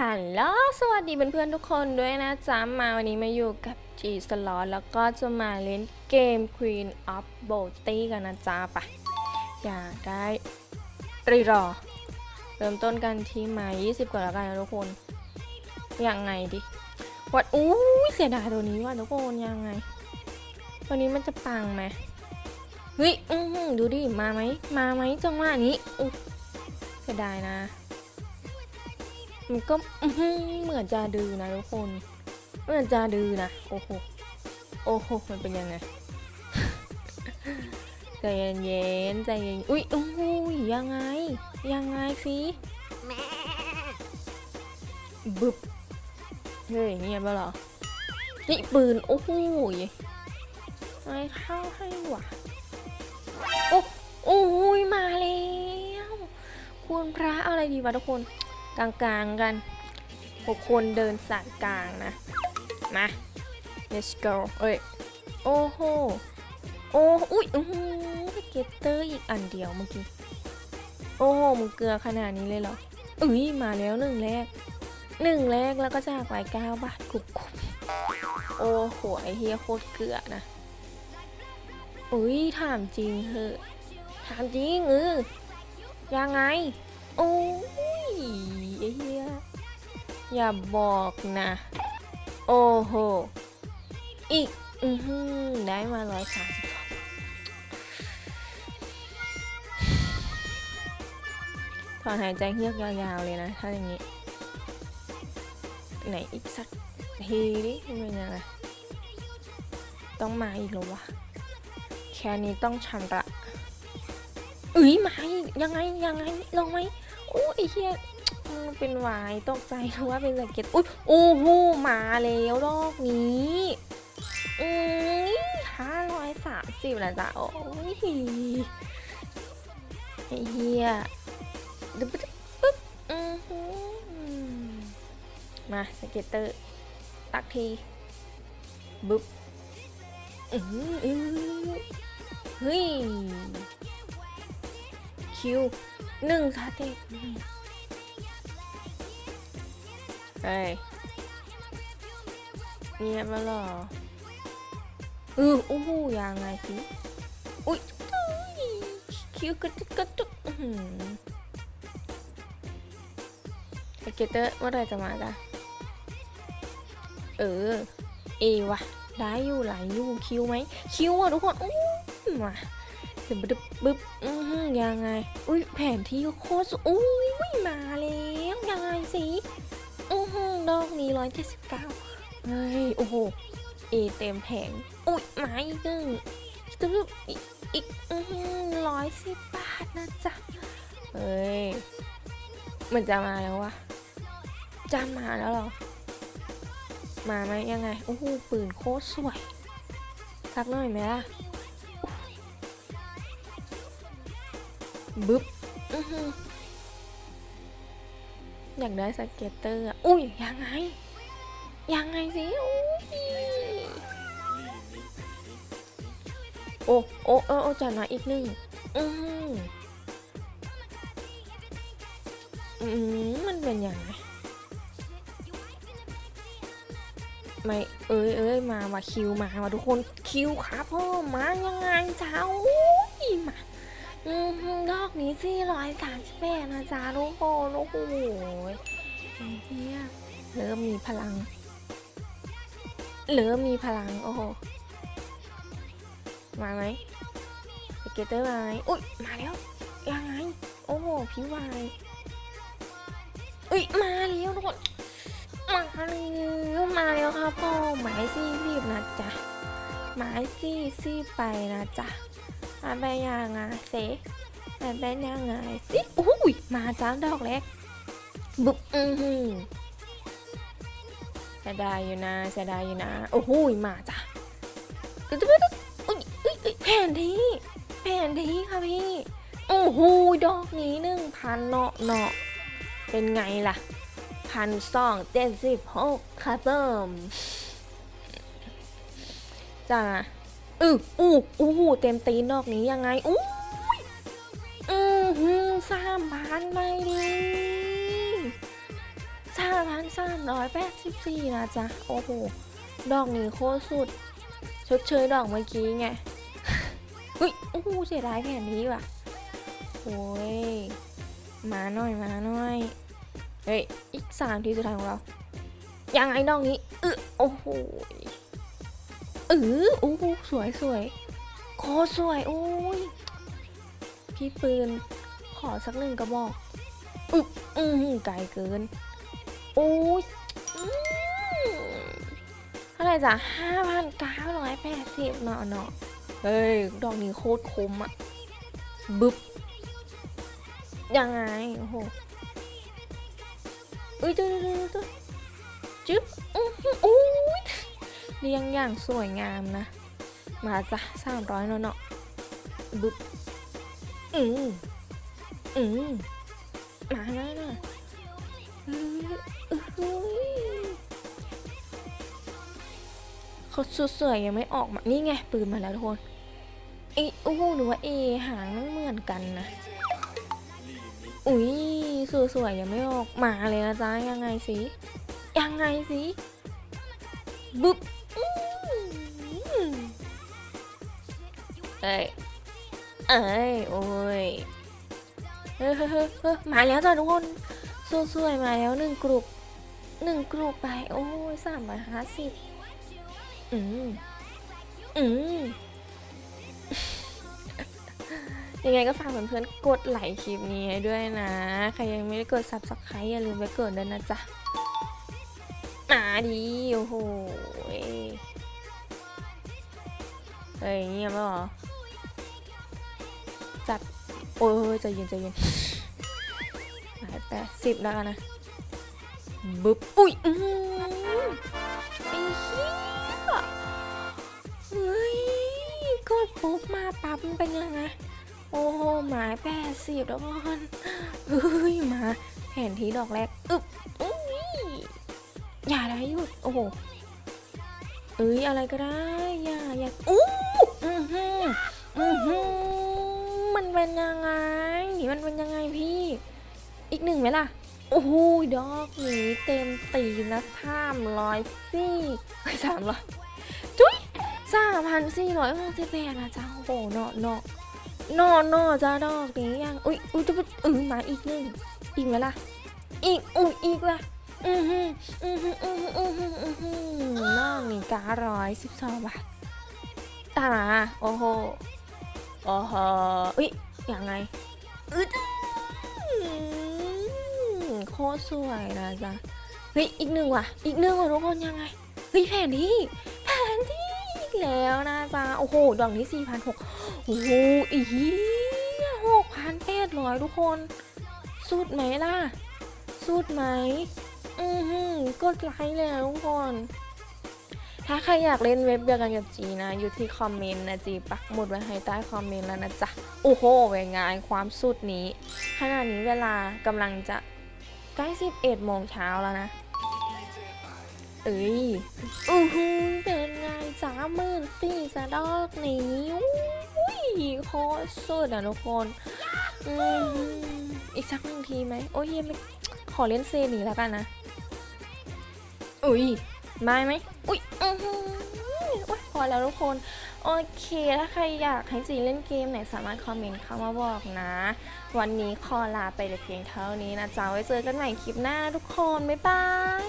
ฮัลโหล สวัสดีเพื่อนๆทุกคนด้วยนะจ๊ะ มาวันนี้มาอยู่กับ G Slot แล้วก็จะมาเล่นเกม Queen of b o t y กันนะจ๊ะปะอย่าได้รีรอ เริ่มต้นกันที่มา 20ก่อนแล้วกันนะทุกคน ยังไงดิ วัดอู้ยเสียดายตัวนี้ว่ะทุกคนยังไงตัวนี้มันจะปังไหมเฮ้ยอือหือดูดิ มาไหม มาไหมจังหวะนี้อุ๊ยเสียดายนะ มันก็เหมือนจะดื้อนะทุกคน เหมือนจะดื้อนะ โอ้โห โอ้โห มันเป็นยังไง ใจเย็นๆใจเย็น อุ้ยอุ้ยยังไง ยังไงสิบึบ เฮ้ยเงียบแล้วเหรอ นี่ปืน โอ้โหไม่เข้าให้ว่ะ โอ้โอ้ยมาแล้ว คุณพระอะไรดีวะทุกคน กลางๆกันหกคนเดินสายกลางนะ มา let's go เอ้ย โอ้โห โอ้อุ้ยอือหือเกตเตอร์อีกอันเดียวเมื่อกี้ โอ้โห มึงเกลือขนาดนี้เลยเหรออุ้ย มาแล้วหนึ่งแรกหนึ่งแรกแล้วก็จากไปเก้าบาทกรุบกรุบโอ้โหไอเฮียโคตรเกลือนะอุ้ยถามจริงเหอะถามจริงเออยังไง โอ้ย เฮียอย่าบอกนะ โอ้โห อีก อือหือได้มาร้อยสามสิบถอนหายใจเฮือกยาวๆเลยนะ ถ้าอย่างนี้ ไหนอีกสักทีดิมันเป็นยังไงต้องมาอีกแล้ววะ แค่นี้ต้องชำระเอ้ยมาอีกยังไงยังไงลงไหมโอ้ยไอเฮีย เป็นวายตกใจว่าเป็นสเก็ตอุ้ยโอ้โหมาแล้วรอบนี้อืมห้าร้อยสามสิบนะจ๊ะโอ้ยเฮียดึ๊บดึ๊บปึ๊บอือหือมาสเก็ตเตอร์ตักทีบึ๊บอือหืออื้อเฮ้ยคิวหนึ่งสเต็ป เฮ้ยเงียบมาหรอเออโอ้โหยังไงสิอุ้ยคิวกระตุกกระตุกอื้อหือสเก็ตเตอร์เมื่อไรจะมาจ้ะเออ เอวะได้อยู่หลายอยู่คิวไหมคิวอะทุกคนอู้มาดึบดึบบึ๊บอือยังไง อุ้ยแผนที่โคตรอุ้ยมาแล้วยังไงสิ อือกนี้ร้อยเจ็ดสิบเก้าเฮ้ย โอ้โห เอเต็มแผงอุ้ยมาอีกหนึ่งตึ๊บอีกอีกอือหือร้อยสิบบาทนะจ๊ะ เฮ้ย มันจะมาแล้ววะ จะมาแล้วหรอ มาไหมยังไง โอ้โห ปืนโคตรสวย สักหน่อยไหมล่ะ บึ๊บ อื้อหื อยากได้สเก็ตเตอร์อะอุ้ยยังไง ยังไงสิอุ้ยโอ้โอ้โอ้โอ้จัดมาอีกหนึ่งอือหืออืมมันเป็นยังไงไม่เอ้ยเอ้ยมาว่ะคิวมาว่ะทุกคนคิวครับพ่อมายังไงเจ้าอุ้ยมา อืมดอกนี้สี่ร้อยสามสิบแปดนะจ๊ะทุกคนโอ้โหไอ้เฮียเริ่มมีพลัง เริ่มมีพลัง โอ้โห มาไหมสเก็ตเตอร์มาไหมอุ้ย มาแล้ว ยังไง โอ้โห พี่วายอุ้ย มาแล้วทุกคนมาแล้วมาแล้วครับพ่อหมายสี่สิบนะจ๊ะหมายสี่สิบไปนะจ๊ะ มาไปยังไงเซมาไปยังไงสิอุ้ยมาจ้าดอกเล็กบุบอือหือเสียดายอยู่นะเสียดายอยู่นะโอ้โหมาจ้ะตึ๊ดตึ๊ดตึ๊ดอุ้ยอุ้ยอุ้ยแผนที่แผนที่ค่ะพี่โอ้โหดอกนี้หนึ่งพันเนาะเนาะเป็นไงล่ะพันสองเจ็ดสิบหกครับผมจ้า อืออู้อู้เต็มตีนอกนี้ยังไงอู้อือหือสามพันไปดิสาม5,384นะจ๊ะ โอ้โห ดอกนี้โคตรสุด ชดเชยดอกเมื่อกี้ไงเฮ้ยโอ้เสียดายแผ่นนี้ว่ะโอ้ย มาหน่อยมาหน่อย เฮ้ย อีกสามทีสุดท้ายของเรา ยังไงดอกนี้เออโอ้โห ออโอ้สวยสวยโคตรสวย โอ้ย พี่ปืน ขอสักหนึ่งกระบอก อึบอืมไกลเกิน โอ้ยอืมเท่าไหร่จ้ะห้าพันเก้าร้อยแปดสิบเนาะเนาะเฮ้ย ดอกนี้โคตรคมอะบึบยังไง โอ้โหอุ้ยจุ๊บจุ๊บจุ๊บอื้อหืออุ้ย เรียงอย่างสวยงามนะ มาจ้ะสามร้อยเนาะเนาะบึบอืมอืมมาแล้วนะเฮ้ยเขาสุดสวยยังไม่ออกมา นี่ไง ปืนมาแล้วทุกคนไอยโอ้โหรือว่าเอหางนั่งเหมือนกันนะ อุ้ยสวยสวยๆยังไม่ออกมาเลยนะจ๊ะยังไงสิ ยังไงสิ บึ๊บ เอ้ยเอ้ยโอ้ยเฮ้ยมาแล้วจ้ะทุกคนสวยๆมาแล้วหนึ่งกลุ่มหนึ่งกลุ่มไป โอ้ยสามร้อยห้าสิบอืมอืมยังไงก็ฝากเพื่อนๆกดไลค์คลิปนี้ด้วยนะ ใครยังไม่ได้กด subscribe อย่าลืมไปกดด้วยนะจ๊ะ มาดี โอ้โห เฮ้ยเงียบแล้วเหรอ จัด โอ้ยใจเย็นใจเย็นหลายแปดสิบแล้วนะบึ๊บอุ้ยอื้อหือไอ้เหี้ยเฮ้ยกดปุ๊บมาปั๊บมันเป็นยังไงโอ้โหหมายแปดสิบแล้วก่อนเฮ้ยมาแผนทีดอกแรกอึบอุ้ยอย่าได้หยุดโอ้โหเอ้ยอะไรก็ได้ อย่าอย่าอู้อือหืออือหือ มันเป็นยังไง มันเป็นยังไงพี่ อีกหนึ่งไหมล่ะ โอ้โหดอกนี้เต็มตีนะสามร้อยสี่สามร้อยจุ๊ยสามพันสี่ร้อยหกสิบแปดนะจ้าโอ้โหเนาะเนาะเนาะเนาะจ้าดอกนี้ยังอุ้ยอุ้ยจะอือมาอีกหนึ่งอีกไหมล่ะ อีกอุ้ยอีกละอือหืออือหืออือหืออือหืออือหือนอกนี่การ้อยสิบสองบาทตาโอ้โห โอ้โหอุ๊ยยังไงอึดโคตรสวยนะจ๊ะ เฮ้ย อีกหนึ่งว่ะ อีกหนึ่งว่ะทุกคนยังไง เฮ้ยแผนที่ แผนที่อีกแล้วนะจ๊ะ โอ้โห ดอกนี้สี่พันหกโอ้โหอีหกพันแปดร้อยทุกคน สุดไหมล่ะ สุดไหม อือหือกดไลค์เลยนะทุกคน ถ้าใครอยากเล่นเว็บเดียวกันกับจีนะ อยู่ที่คอมเมนต์นะจีปักหมุดไว้ให้ใต้คอมเมนต์แล้วนะจ๊ะ โอ้โหเป็นไงความสุดนี้ ขณะนี้เวลากำลังจะใกล้11โมงเช้าแล้วนะ เอ้ยอือหือเป็นไงสามหมื่นสี่สะดอกนี้อุ้ยโคตรสุดอะทุกคนอืออีกสักหนึ่งทีไหมโอ้ยไม่ขอเล่นเซนีแล้วกันนะ อุ้ยไม่ไหม อุ๊ยอือหืออุ๊ยพอแล้วทุกคน โอเค ถ้าใครอยากให้จีเล่นเกมไหนสามารถคอมเมนต์เข้ามาบอกนะ วันนี้ขอลาไปแต่เพียงเท่านี้นะจ๊ะไว้เจอกันใหม่คลิปหน้าทุกคน บ๊ายบาย